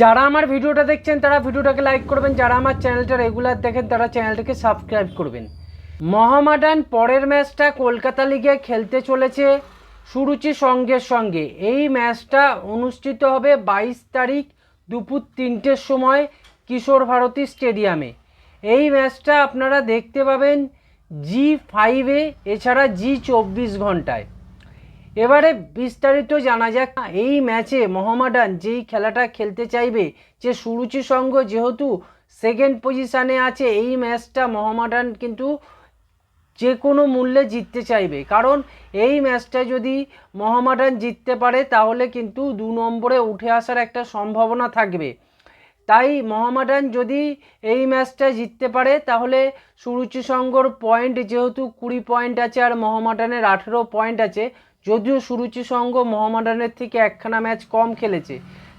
যারা আমার ভিডিওটা দেখছেন, তারা ভিডিওটাকে লাইক করবেন। যারা আমার চ্যানেলটা রেগুলার দেখেন, তারা চ্যানেলটাকে সাবস্ক্রাইব করবেন। মহামাডান পরের ম্যাচটা কলকাতা লিগে খেলতে চলেছে। সুরুচি সঙ্গের সঙ্গে। এই ম্যাচটা অনুষ্ঠিত হবে বাইশ তারিখ দুপুর তিনটের সময় কিশোর ভারতী স্টেডিয়ামে এই ম্যাচটা আপনারা দেখতে পাবেন জি ফাইভে এছাড়া জি চব্বিশ ঘন্টায়। এবারে বিস্তারিত জানা যাক। এই ম্যাচে মোহামেডান যেই খেলাটা খেলতে চাইবে, যে সুরুচি সঙ্গ যেহেতু সেকেন্ড পজিশানে আছে, এই ম্যাচটা মোহামেডান কিন্তু যে কোনো মূল্যে জিততে চাইবে। কারণ এই ম্যাচটা যদি মোহামেডান জিততে পারে, তাহলে কিন্তু দু নম্বরে উঠে আসার একটা সম্ভাবনা থাকবে। তাই মোহামেডান যদি এই ম্যাচটা জিততে পারে, তাহলে সুরুচি সঙ্গর পয়েন্ট যেহেতু কুড়ি পয়েন্ট আছে আর মোহামেডানের আঠেরো পয়েন্ট আছে যদিও সুরুচি সঙ্গ মোহামেডানের থেকে একখানা ম্যাচ কম খেলেছে,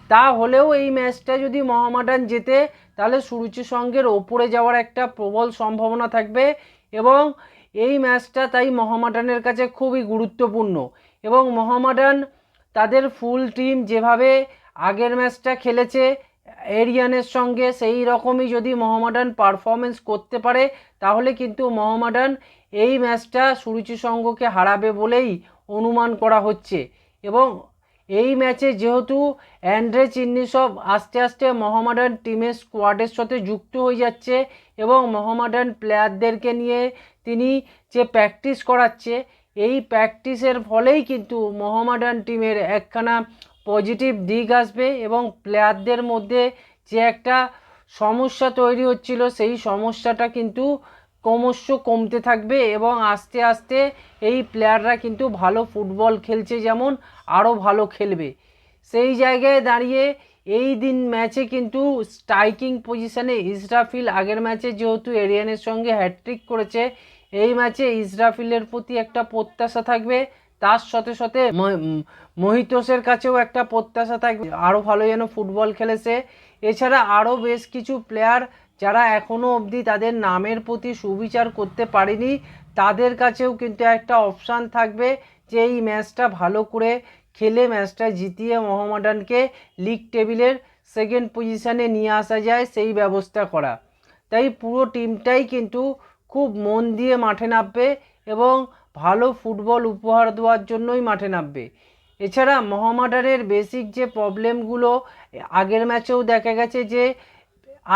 তা হলেও এই ম্যাচটা যদি মোহামেডান জেতে, তাহলে সুরুচি সঙ্গের ওপরে যাওয়ার একটা প্রবল সম্ভাবনা থাকবে এবং এই ম্যাচটা তাই মোহামেডানের কাছে খুবই গুরুত্বপূর্ণ এবং মোহামেডান তাদের ফুল টিম যেভাবে আগের ম্যাচটা খেলেছে, এরিয়ানের সঙ্গে সেই রকমই যদি মোহামেডান পারফরমেন্স করতে পারে, তাহলে কিন্তু মোহামেডান এই ম্যাচটা সুরুচি সঙ্গকে হারাবে বলেই অনুমান করা হচ্ছে। এবং এই ম্যাচে যেহেতু অ্যান্ড্রে চিন্নিসব আস্তে আস্তে মোহামেডান টিমের স্কোয়াডের সাথে যুক্ত হয়ে যাচ্ছে এবং মোহামেডান প্লেয়ারদেরকে নিয়ে তিনি যে প্র্যাকটিস করাচ্ছে, এই প্র্যাকটিসের ফলেই কিন্তু মোহামেডান টিমের একখানা পজিটিভ দিক আসবে এবং প্লেয়ারদের মধ্যে যে একটা সমস্যা তৈরি হচ্ছিল, সেই সমস্যাটা কিন্তু ক্রমশ কমতে থাকবে এবং আস্তে আস্তে এই প্লেয়াররা কিন্তু ভালো ফুটবল খেলছে যেমন আরও ভালো খেলবে। সেই জায়গায় দাঁড়িয়ে এই দিন ম্যাচে কিন্তু স্ট্রাইকিং পজিশনে ইসরাফিল আগের ম্যাচে যেহেতু এরিয়ানের সঙ্গে হ্যাট্রিক করেছে, এই ম্যাচে ইসরাফিলের প্রতি একটা প্রত্যাশা থাকবে। তার সাথে সাথে মহিতোসের কাছেও একটা প্রত্যাশা থাকবে। আরও ভালো যেন ফুটবল খেলেছে। এছাড়া আরও বেশ কিছু প্লেয়ার যারা এখনও অবধি তাদের নামের প্রতি সুবিচার করতে পারেনি, তাদের কাছেও কিন্তু একটা অপশান থাকবে যে এই ম্যাচটা ভালো করে খেলে ম্যাচটা জিতিয়ে মোহামেডানকে লিগ টেবিলের সেকেন্ড পজিশানে নিয়ে আসা যায় সেই ব্যবস্থা করা। তাই পুরো টিমটাই কিন্তু খুব মন দিয়ে মাঠে নামবে এবং ভালো ফুটবল উপহার দেওয়ার জন্যই মাঠে নামবে। এছাড়া মোহামেডানের বেসিক যে প্রবলেমগুলো আগের ম্যাচেও দেখা গেছে যে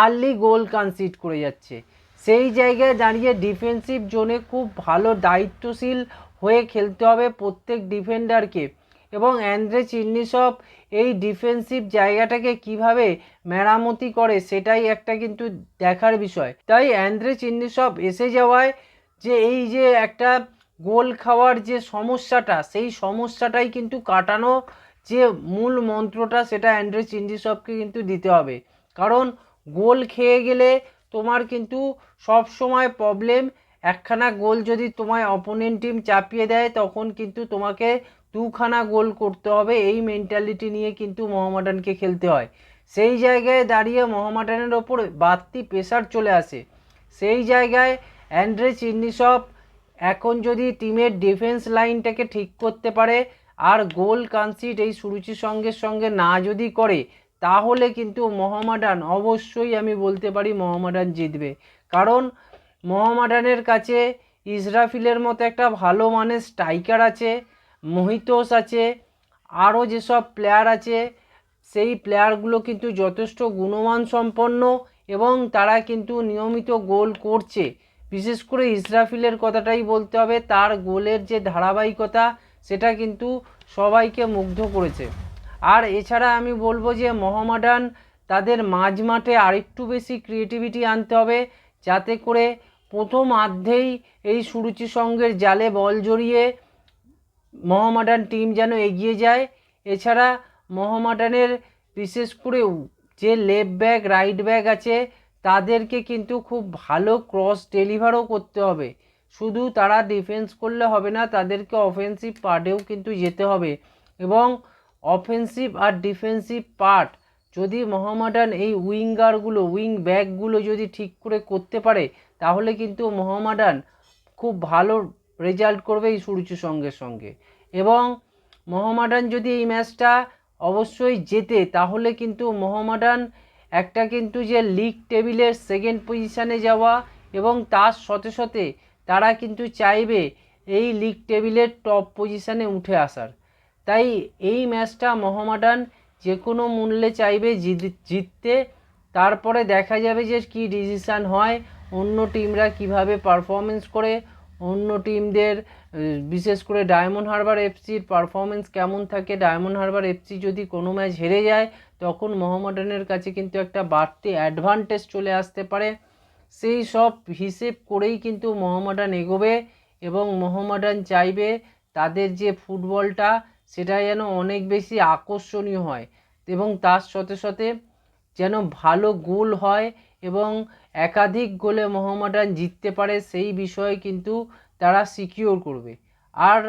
আর্লি গোল কনসিড করে যাচ্ছে। সেই জায়গায় দাঁড়িয়ে ডিফেন্সিভ জোনে খুব ভালো দায়িত্বশীল হয়ে খেলতে হবে প্রত্যেক ডিফেন্ডারকে এবং অ্যান্ড্রে চিন্নিসব এই ডিফেন্সিভ জায়গাটাকে কীভাবে মেরামতি করে, সেটাই একটা কিন্তু দেখার বিষয়। তাই অ্যান্ড্রে চিন্নিসব এসে যাওয়ায় যে এই যে একটা গোল খাওয়ার যে সমস্যাটা, সেই সমস্যাটাই কিন্তু কাটানো যে মূল মন্ত্রটা, সেটা অ্যান্ড্রে চিন্নিসবকে কিন্তু দিতে হবে। কারণ গোল খেয়ে গেলে তোমার কিন্তু সব সময় প্রবলেম একখানা গোল যদি তোমায় অপোনেন্ট টিম চাপিয়ে দেয়, তখন কিন্তু তোমাকে দুখানা গোল করতে হবে। এই মেন্টালিটি নিয়ে কিন্তু মোহামেডানকে খেলতে হয়। সেই জায়গায় দাঁড়িয়ে মোহামেডানের ওপর বাড়তি প্রেশার চলে আসে। সেই জায়গায় অ্যান্ড্রে চিন্নিসব এখন যদি টিমের ডিফেন্স লাইনটাকে ঠিক করতে পারে, আর গোল কনসিড এই সুরুচির সঙ্গে সঙ্গে না যদি করে, তাহলে কিন্তু মোহামেডান, অবশ্যই আমি বলতে পারি মোহামেডান জিতবে। কারণ মোহামেডানের কাছে ইসরাফিলের মতো একটা ভালো মানের স্ট্রাইকার আছে মোহিতোস আছে, আরও যেসব প্লেয়ার আছে, সেই প্লেয়ারগুলো কিন্তু যথেষ্ট গুণমান সম্পন্ন এবং তারা কিন্তু নিয়মিত গোল করছে। বিশেষ করে ইসরাফিলের কথাটাই বলতে হবে, তার গোলের যে ধারাবাহিকতা, সেটা কিন্তু সবাইকে মুগ্ধ করেছে। আর এছাড়া আমি বলব যে মোহামেডান তাদের মাঝ মাঠে আরেকটু বেশি ক্রিয়েটিভিটি আনতে হবে, যাতে করে প্রথম আর্ধেই এই সুরুচি সঙ্গের জালে বল জড়িয়ে মোহামেডান টিম যেন এগিয়ে যায়। এছাড়া মোহামেডানের বিশেষ করে যে লেফট ব্যাক রাইট ব্যাক আছে তাদেরকে কিন্তু খুব ভালো ক্রস ডেলিভারও করতে হবে। শুধু তারা ডিফেন্স করলে হবে না, তাদেরকে অফেন্সিভ পার্টেও কিন্তু যেতে হবে। এবং অফেন্সিভ আর ডিফেন্সিভ পার্ট যদি মোহামেডান এই উইঙ্গারগুলো উইং ব্যাকগুলো যদি ঠিক করে করতে পারে, তাহলে কিন্তু মোহামেডান খুব ভালো রেজাল্ট করবে এই সুরুচি সঙ্গে সঙ্গে। এবং মোহামেডান যদি এই ম্যাচটা অবশ্যই জেতে, তাহলে কিন্তু মোহামেডান একটা কিন্তু যে লিগ টেবিলের সেকেন্ড পজিশানে যাওয়া এবং তার সাথে সাথে তারা কিন্তু চাইবে এই লিগ টেবিলের টপ পজিশানে উঠে আসার। তাই এই ম্যাচটা মোহামেডান যে কোনো মূল্যে চাইবে জিত- জিততে। তারপরে দেখা যাবে যে কি ডিসিশান হয়, অন্য টিমরা কীভাবে পারফরমেন্স করে অন্য টিমদের বিশেষ করে ডায়মন্ড হারবার এফসির পারফরমেন্স কেমন থাকে? ডায়মন্ড হারবার এফসি যদি কোনো ম্যাচ হেরে যায়, তখন মোহামেডানের কাছে কিন্তু একটা বাড়তি অ্যাডভান্টেজ চলে আসতে পারে। সেই সব হিসেব করেই কিন্তু মোহামেডান এগোবে এবং মোহামেডান চাইবে তাদের যে ফুটবলটা সেটা যেন অনেক বেশি আকর্ষণীয় হয় এবং তার সাথে সাথে যেন ভালো গোল হয় এবং একাধিক গোলে মোহামেডান জিততে পারে সেই বিষয়ে কিন্তু তারা সিকিওর করবে। আর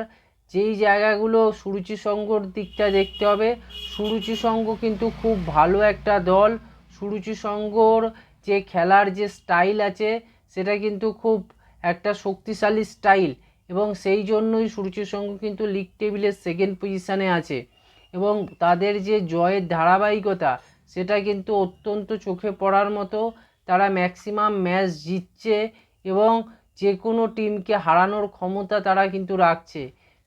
যেই জায়গাগুলো সুরুচি সংঘর দিকটা দেখতে হবে, সুরুচি সংঘ কিন্তু খুব ভালো একটা দল। সুরুচি সংঘর যে খেলার যে স্টাইল আছে, সেটা কিন্তু খুব একটা শক্তিশালী স্টাইল এবং সেই জন্যই সুরুচি সংঘ কিন্তু লিগ টেবিলের সেকেন্ড পজিশানে আছে। এবং তাদের যে জয়ের ধারাবাহিকতা সেটা কিন্তু অত্যন্ত চোখে পড়ার মতো। তারা ম্যাক্সিমাম ম্যাচ জিতছে এবং যে কোনো টিমকে হারানোর ক্ষমতা তারা কিন্তু রাখছে।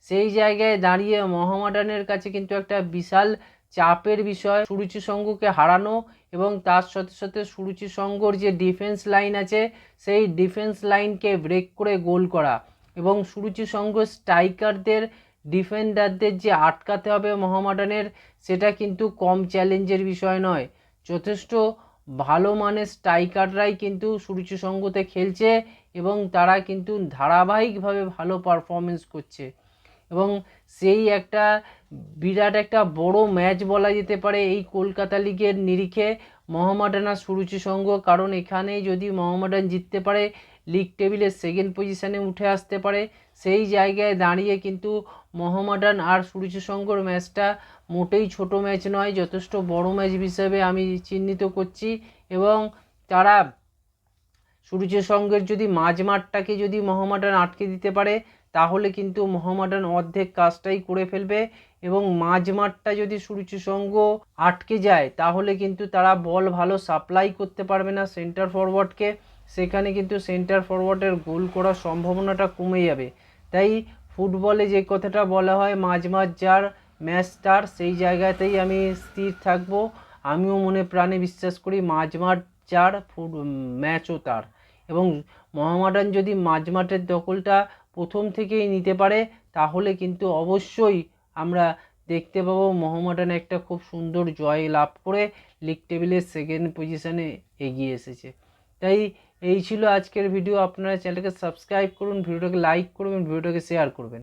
সেই জায়গায় দাঁড়িয়ে মোহামেডানের কাছে কিন্তু একটা বিশাল চাপের বিষয়। সুরুচি সংঘকে হারানো এবং তার সাথে সাথে সুরুচি সংঘর যে ডিফেন্স লাইন আছে, সেই ডিফেন্স লাইনকে ব্রেক করে গোল করা এবং সুরুচি সংঘ স্ট্রাইকারদের ডিফেন্ডারদের যে আটকাতে হবে মোহামেডানের, সেটা কিন্তু কম চ্যালেঞ্জের বিষয় নয়। যথেষ্ট ভালো মানের স্ট্রাইকাররাই কিন্তু সুরুচি সংঘতে খেলছে এবং তারা কিন্তু ধারাবাহিকভাবে ভালো পারফরমেন্স করছে। এবং সেই একটা বিরাট একটা বড় ম্যাচ বলা যেতে পারে এই কলকাতা লিগের নিরিখে মোহামেডান আর সুরুচি কারণ এখানে যদি মোহামেডান জিততে পারে লিগ টেবিলের সেকেন্ড পজিশানে উঠে আসতে পারে। সেই জায়গায় দাঁড়িয়ে কিন্তু মোহামেডান আর সুরুচি সংঘর ম্যাচটা মোটেই ছোট ম্যাচ নয়, যথেষ্ট বড় ম্যাচ হিসেবে আমি চিহ্নিত করছি। এবং তারা সুরুচি সংঘের যদি মাঝমাঠটাকে যদি মোহামেডান আটকে দিতে পারে, তাহলে কিন্তু মোহামেডান অর্ধেক কাজটাই করে ফেলবে। এবং মাঝমাঠটা যদি সুরুচি সংঘ আটকে যায়, তাহলে কিন্তু তারা বল ভালো সাপ্লাই করতে পারবে না সেন্টার ফরওয়ার্ডকে সেখানে কিন্তু সেন্টার ফরওয়ার্ডের গোল করার সম্ভাবনাটা কমে যাবে। তাই ফুটবলে যে কথাটা বলা হয়, মাঝ মাঝ যার ম্যাচ তার, সেই জায়গাতেই আমি স্থির থাকব। আমিও মনে প্রাণে বিশ্বাস করি, মাঝ মাঠ যার ফুট ম্যাচও তার। এবং মহামাডান যদি মাঝমাঠের দখলটা প্রথম থেকেই নিতে পারে, তাহলে কিন্তু অবশ্যই আমরা দেখতে পাবো মোহামেডান একটা খুব সুন্দর জয় লাভ করে লিগ টেবিলের সেকেন্ড পজিশানে এগিয়ে এসেছে। তাই এই ছিল আজকের ভিডিও আপনারা চ্যানেলকে সাবস্ক্রাইব করুন ভিডিওটাকে লাইক করবেন ভিডিওটাকে শেয়ার করবেন।